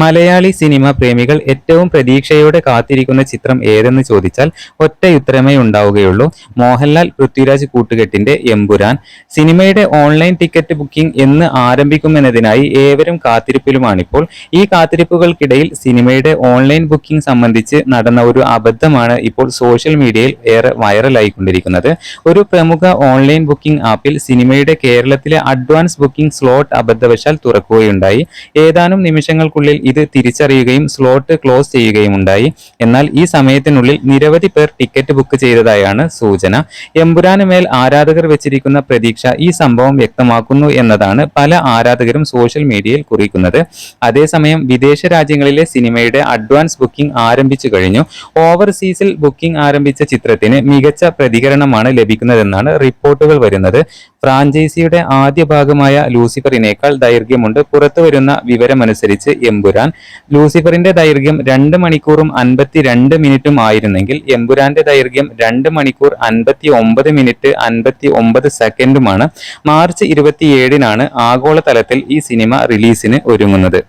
Malayali cinema പ്രേമികൾ ഏറ്റവും പ്രതീക്ഷയോടെ കാത്തിരിക്കുന്ന ചിത്രം ഏതെന്ന് ചോദിച്ചാൽ ഒറ്റ ഉത്തരമേ ഉണ്ടാവുകയുള്ളൂ. മോഹൻലാൽ പൃഥ്വിരാജ് കൂട്ടുകെട്ടിന്റെ എമ്പുരാൻ. സിനിമയുടെ ഓൺലൈൻ ടിക്കറ്റ് ബുക്കിംഗ് എന്ന് ആരംഭിക്കുമെന്നതിനായി ഏവരും കാത്തിരിപ്പിലുമാണിപ്പോൾ. ഈ കാത്തിരിപ്പുകൾക്കിടയിൽ സിനിമയുടെ ഓൺലൈൻ ബുക്കിംഗ് സംബന്ധിച്ച് നടന്ന ഒരു അബദ്ധമാണ് ഇപ്പോൾ സോഷ്യൽ മീഡിയയിൽ ഏറെ വൈറലായിക്കൊണ്ടിരിക്കുന്നത്. ഒരു പ്രമുഖ ഓൺലൈൻ ബുക്കിംഗ് ആപ്പിൽ സിനിമയുടെ കേരളത്തിലെ അഡ്വാൻസ് ബുക്കിംഗ് സ്ലോട്ട് അബദ്ധവശാൽ തുറക്കുകയുണ്ടായി. ഏതാനും നിമിഷങ്ങൾക്കുള്ളിൽ ഇത് തിരിച്ചറിയുകയും സ്ലോട്ട് ക്ലോസ് ചെയ്യുകയും ഉണ്ടായി. എന്നാൽ ഈ സമയത്തിനുള്ളിൽ നിരവധി പേർ ടിക്കറ്റ് ബുക്ക് ചെയ്തതായാണ് സൂചന. എമ്പുരാന് മേൽ ആരാധകർ വെച്ചിരിക്കുന്ന പ്രതീക്ഷ ഈ സംഭവം വ്യക്തമാക്കുന്നു എന്നതാണ് പല ആരാധകരും സോഷ്യൽ മീഡിയയിൽ കുറിക്കുന്നത്. അതേസമയം വിദേശ രാജ്യങ്ങളിലെ സിനിമയുടെ അഡ്വാൻസ് ബുക്കിംഗ് ആരംഭിച്ചു കഴിഞ്ഞു. ഓവർസീസിൽ ബുക്കിംഗ് ആരംഭിച്ച ചിത്രത്തിന് മികച്ച പ്രതികരണമാണ് ലഭിക്കുന്നതെന്നാണ് റിപ്പോർട്ടുകൾ വരുന്നത്. ഫ്രാഞ്ചൈസിയുടെ ആദ്യ ഭാഗമായ ലൂസിഫറിനേക്കാൾ ദൈർഘ്യമുണ്ട്. പുറത്തുവരുന്ന വിവരമനുസരിച്ച് എമ്പുരാൻ ലൂസിഫറിന്റെ ദൈർഘ്യം രണ്ട് മണിക്കൂറും അൻപത്തിരണ്ട് മിനിറ്റും ആയിരുന്നെങ്കിൽ എമ്പുരാന്റെ ദൈർഘ്യം രണ്ട് മണിക്കൂർ അൻപത്തി ഒമ്പത് മിനിറ്റ് അൻപത്തി ഒമ്പത് സെക്കൻഡുമാണ്. മാർച്ച് ഇരുപത്തിയേഴിനാണ് ആഗോളതലത്തിൽ ഈ സിനിമ റിലീസിന് ഒരുങ്ങുന്നത്.